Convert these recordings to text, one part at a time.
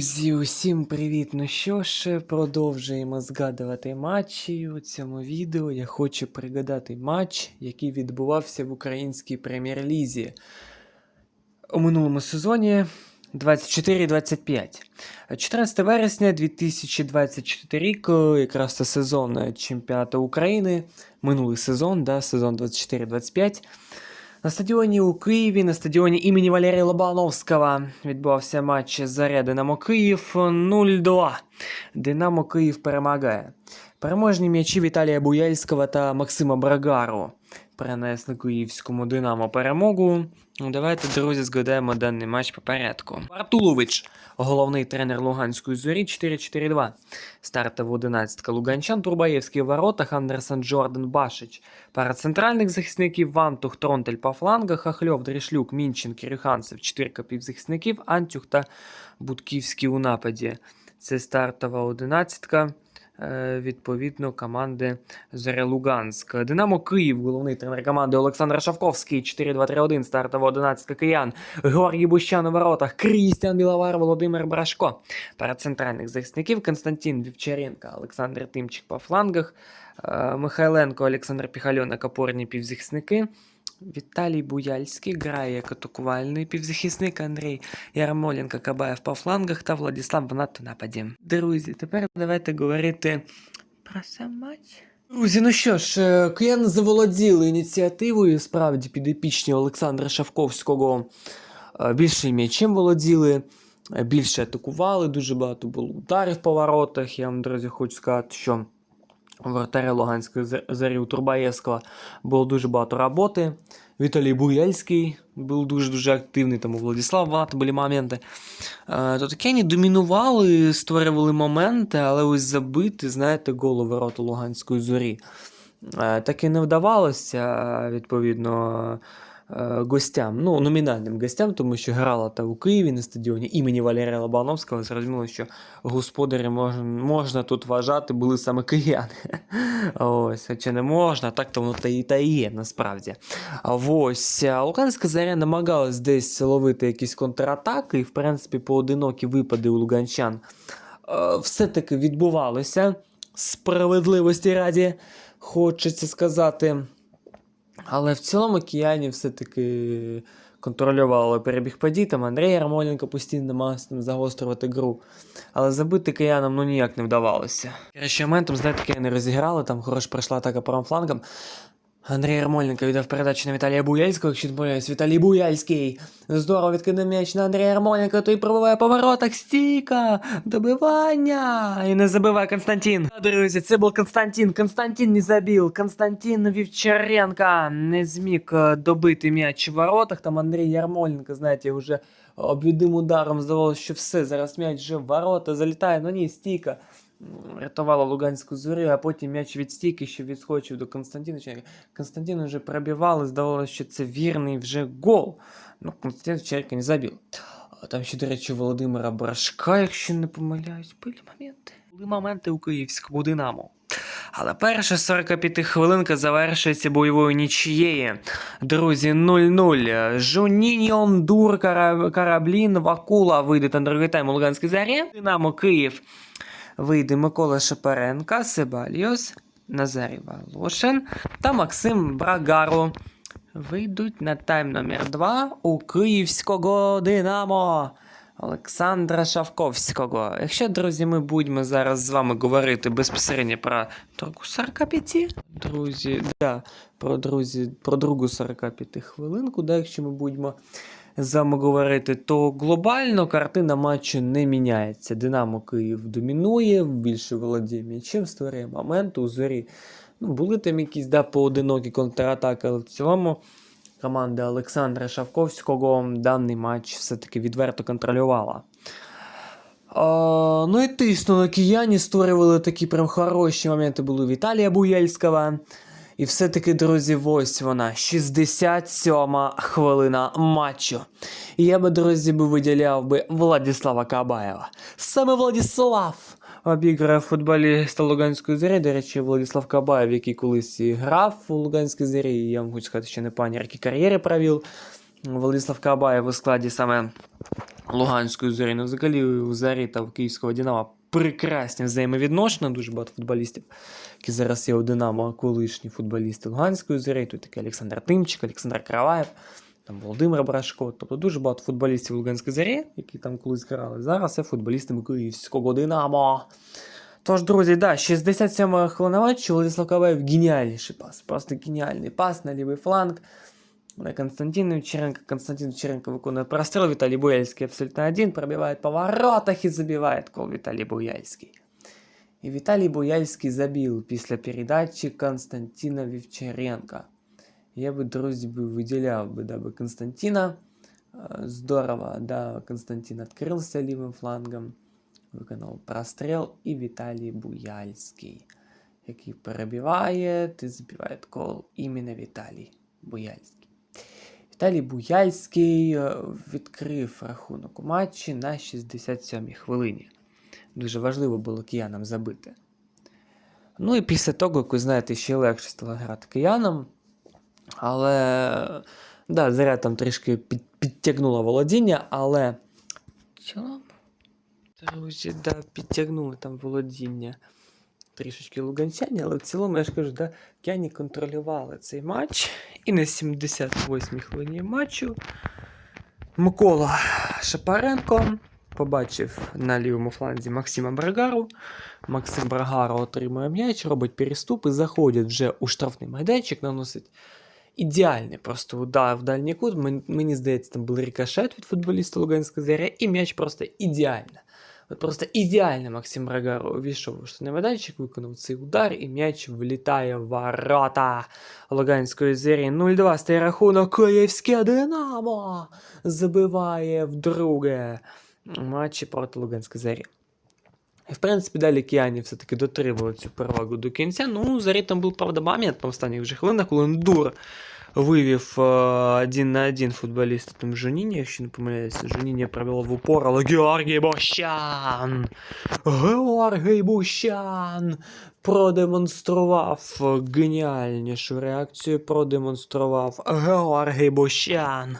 Друзі, усім привіт! Ну що ж, продовжуємо згадувати матчі. У цьому відео я хочу пригадати матч, який відбувався в українській прем'єр-лізі у минулому сезоні 24-25. 14 вересня 2024 рік, якраз це сезон чемпіонату України, минулий сезон, да, сезон 24-25. На стадіоні у Києві, на стадіоні імені Валерія Лобановського відбувався матч Заря Динамо Київ 0-2. Динамо Київ перемагає. Переможні м'ячі Віталія Буяльського та Максима Брагару принесли київському Динамо перемогу. Ну, Давайте, друзі, згадаємо даний матч по порядку. Головний тренер Луганської зорі 4-4-2. Стартова 11 Луганчан, Турбаєвський в воротах, Андерсон Джордан Башич. Пара центральних захисників Вантух, Тронтель по флангах, Хахльов, Дрішлюк, Мінчин, Кирюханцев, чотирка півзахисників, Антюх та Будківський у нападі. Це стартова одинадцятка. Е, Відповідно, команди Зоря Луганськ. Динамо Київ, головний тренер команди Олександр Шавковський, 4-2-3-1, стартова 11 киян. Георгій Бущан у воротах, Крістіан Біловар, Володимир Брашко. Перед центральних захисників Константин Вівчаренко, Олександр Тимчик по флангах, е, Михайленко, Олександр Піхальонок, опорні півзахисники. Віталій Буяльський грає як атакувальний півзахисник Андрій Ярмоленко Кабаєв по флангах та Владислав Ванат у нападі. Друзі, тепер давайте говорити про сам матч. Друзі, ну що ж, е, кияни заволоділи ініціативою, справді підопічні Олександра Шавковського е, більше м'ячем володіли, е, більше атакували, дуже багато було ударів по воротах. Я вам, друзі, хочу сказати, що вратаря Луганської Зе- зорі у Турбаєвського було дуже багато роботи. Віталій Буяльський був дуже-дуже активний, там у Владислав Ват були моменти. Е, То таке вони домінували, створювали моменти, але ось забити, знаєте, гол у ворота Луганської зорі. Е, Так і не вдавалося, відповідно, гостям, ну, номінальним гостям, тому що грала та у Києві на стадіоні імені Валерія Лобановського. Зрозуміло, що господарі можна, можна тут вважати були саме кияни. Ось, хоча не можна, так то воно та і та є насправді. Ось Луганська заря намагалась десь ловити якісь контратаки, і в принципі поодинокі випади у луганчан е, все-таки відбувалися. Справедливості раді, хочеться сказати. Але в цілому кияні все-таки контролювали перебіг подій. Там Андрій Ярмоленко постійно намагався загострювати гру. Але забити киянам ну ніяк не вдавалося. Краще моментом, знаєте, кияни розіграли, там хорош пройшла атака правим флангом. Андрій Ярмоленко віддав передачу на Віталія Буяльського, якщо не Віталій Буяльський. Здорово відкинув м'яч на Андрія Ярмоленко, той пробиває по воротах, стійка, добивання. І не забиває Константин. Друзі, це був Константин. Константин не забив. Константин Вівчаренко не зміг е, добити м'яч в воротах. Там Андрій Ярмоленко, знаєте, вже обвідним ударом здавалося, що все, зараз м'яч вже в ворота залітає, ну ні, стійка. Рятувала Луганську зорю, а потім м'яч від стійки, що відскочив до Константина. Чи- Константин вже пробивали, здавалося, що це вірний вже гол. Ну, Константин Черка не забив. А Там ще, до речі, Володимира Брашка, якщо не помиляюсь, були моменти. Були моменти у київському Динамо. Але перша 45 хвилинка завершується бойовою нічією. Друзі, 0-0. Жуніньон, Дур, Кара- Караблін, Вакула вийде на другий тайм у Луганській зарі. Динамо Київ вийде Микола Шапаренка, Себальйос, Назарій Волошин та Максим Брагаро. Вийдуть на тайм номер 2 у київського Динамо Олександра Шавковського. Якщо, друзі, ми будемо зараз з вами говорити безпосередньо про другу 45, друзі, да, про, друзі, про другу 45 хвилинку, да, якщо ми будемо з говорити, то глобально картина матчу не міняється. Динамо Київ домінує, більше володіє м'ячем, створює моменти у зорі. Ну, були там якісь да, поодинокі контратаки, але в цілому команда Олександра Шавковського даний матч все-таки відверто контролювала. А, ну і тиснули кияні, створювали такі прям хороші моменти були Віталія Буєльського. І все-таки, друзі, ось вона, 67 хвилина матчу. І я би, друзі, би виділяв би Владислава Кабаєва. Саме Владислав обіграє футболіста Луганської зорі. До речі, Владислав Кабаєв, який колись і грав у Луганській зорі, і я вам хочу сказати, що не пані, які кар'єри провів. Владислав Кабаєв у складі саме Луганської зорі. Ну, взагалі у Зарі та в Київського Динамо прекрасні взаємовідношення. Дуже багато футболістів, які зараз є у Динамо, а колишні футболісти Луганської зорі. Тут такий Олександр Тимчик, Олександр Караваєв, там Володимир Брашко. Тобто дуже багато футболістів Луганської зорі, які там колись грали. Зараз це футболісти Київського Динамо. Тож, друзі, да, 67 хвилина матчу, Владислав Кабаєв геніальніший пас. Просто геніальний пас на лівий фланг. На Константин Вечеренко. Константин Вечеренко виконує прострел. Виталий Буяльский абсолютно один. Пробивает по воротах и забивает гол Виталий Буяльский. І Віталій Буяльський забив після передачі Константина Вівчаренка. Я би, друзі, би виділяв би, даби Константина. Э, Здорово, да, Константин открылся левым флангом, виконав прострел, і Віталій Буяльський, який перебиває, і забиває гол іменно Віталій Буяльський. Віталій Буяльський е, відкрив рахунок у матчі на 67-й хвилині. Дуже важливо було киянам забити. Ну і після того, як ви знаєте, ще легше стало грати киянам. Але да, заря там трішки під, підтягнула володіння, але. Друзі, да, підтягнули там володіння трішечки луганчані, але в цілому, я ж кажу, да, кияні контролювали цей матч. І на 78-й хвилині матчу Микола Шапаренко побачив на лівому фланзі Максима Брагару. Максим Брагаро отримує м'яч, робить переступ і заходить вже у штрафний майданчик, наносить ідеальний просто удар в дальній кут. Мені здається, там був рикошет від футболіста Луганська Заря, і м'яч просто ідеально. Просто ідеально Максим Брагаро увійшов у штрафний майданчик, виконав цей удар, і м'яч влітає в ворота Луганської Зарі. 0-2 стає рахунок Київське Динамо забиває вдруге матчі проти Луганської Зарі. І, в принципі, далі кияні все-таки дотримували цю перевагу до кінця. Ну, Зарі там був, правда, момент на останніх вже хвилинах, коли Ндур вивів е, один на один футболіста там Жоніні, якщо не помиляюся. Жоніні провело в упор, але Георгій Бощан! Георгій Бущан продемонстрував геніальнішу реакцію, продемонстрував Георгій Бущан.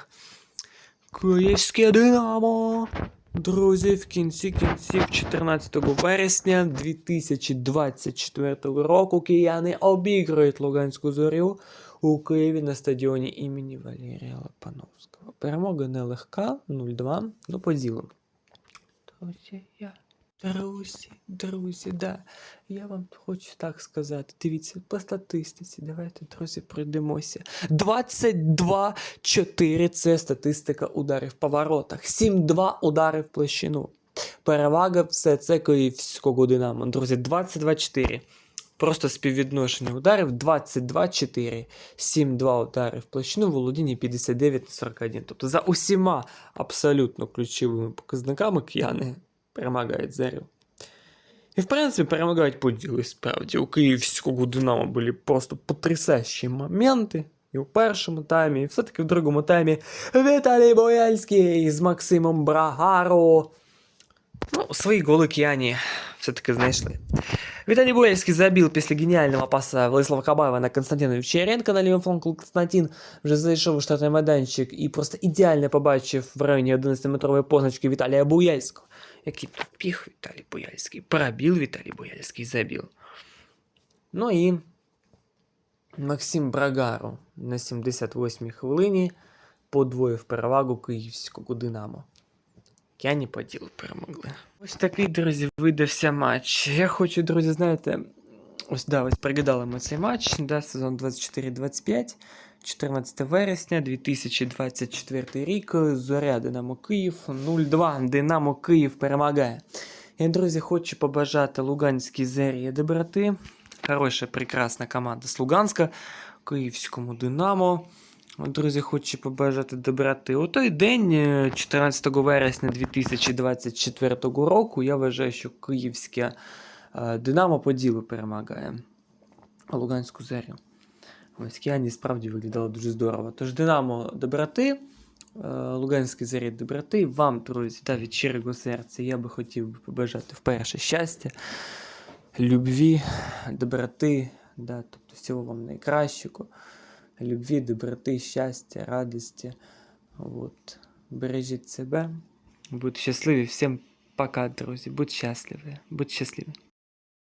Київське Динамо! Друзі, в кінці кінців 14 вересня 2024 року кияни обіграють Луганську зорю у Києві на стадіоні імені Валерія Лопановського. Перемога нелегка, 0-2, ну поділимо. Друзі, я. Друзі, друзі, да. Я вам хочу так сказати. Дивіться, по статистиці. Давайте, друзі, пройдемося. 22-4 це статистика ударів по воротах. 7-2 удари в площину. Перевага все це київського динамо. Друзі, 22-4. Просто співвідношення ударів 22-4. 7-2 удари в площину, володіння 59-41. Тобто за усіма абсолютно ключовими показниками кияни перемагають Зарю. І в принципі перемагають поділи справді. У київського Динамо були просто потрясаючі моменти. І у першому таймі, і все-таки в другому таймі Віталій Бояльський з Максимом Брагаро. Ну, свої голи кияні все-таки знайшли. Віталій Бояльський забив після геніального паса Владислава Кабаєва на Константина Вівчаренка на лівому фланку. Константин вже зайшов у штатний майданчик і просто ідеально побачив в районі 11-метрової позначки Віталія Буяльського. Який піх Віталій Буяльський. Пробіл Віталій Буяльський забив. Ну і Максим Брагаро на 78-й хвилині подвоїв перевагу київського Динамо. Кияні по ділу перемогли. Ось такий, друзі, видався матч. Я хочу, друзі, знаєте, ось да, ось пригадали ми цей матч, да, сезон 24-25, 14 вересня 2024 рік. Зоря Динамо Київ 0-2. Динамо Київ перемагає. Я, друзі, хочу побажати Луганській зерії доброти. Хороша, прекрасна команда з Луганська, Київському Динамо. Друзі, хочу побажати доброти. У той день, е, 14 вересня 2024 року, я вважаю, що київське е, Динамо по ділу перемагає Луганську зерю. Ось Кіані справді виглядало дуже здорово. Тож Динамо доброти, е, Луганській зері доброти. Вам, друзі, та від щирого серця я би хотів побажати вперше щастя, любві, доброти, да, тобто всього вам найкращого любві, доброти, щастя, радості, Вот. Бережіть себе. Будьте щасливі. Всім пока, друзі. Будь щасливі. Будь щасливі.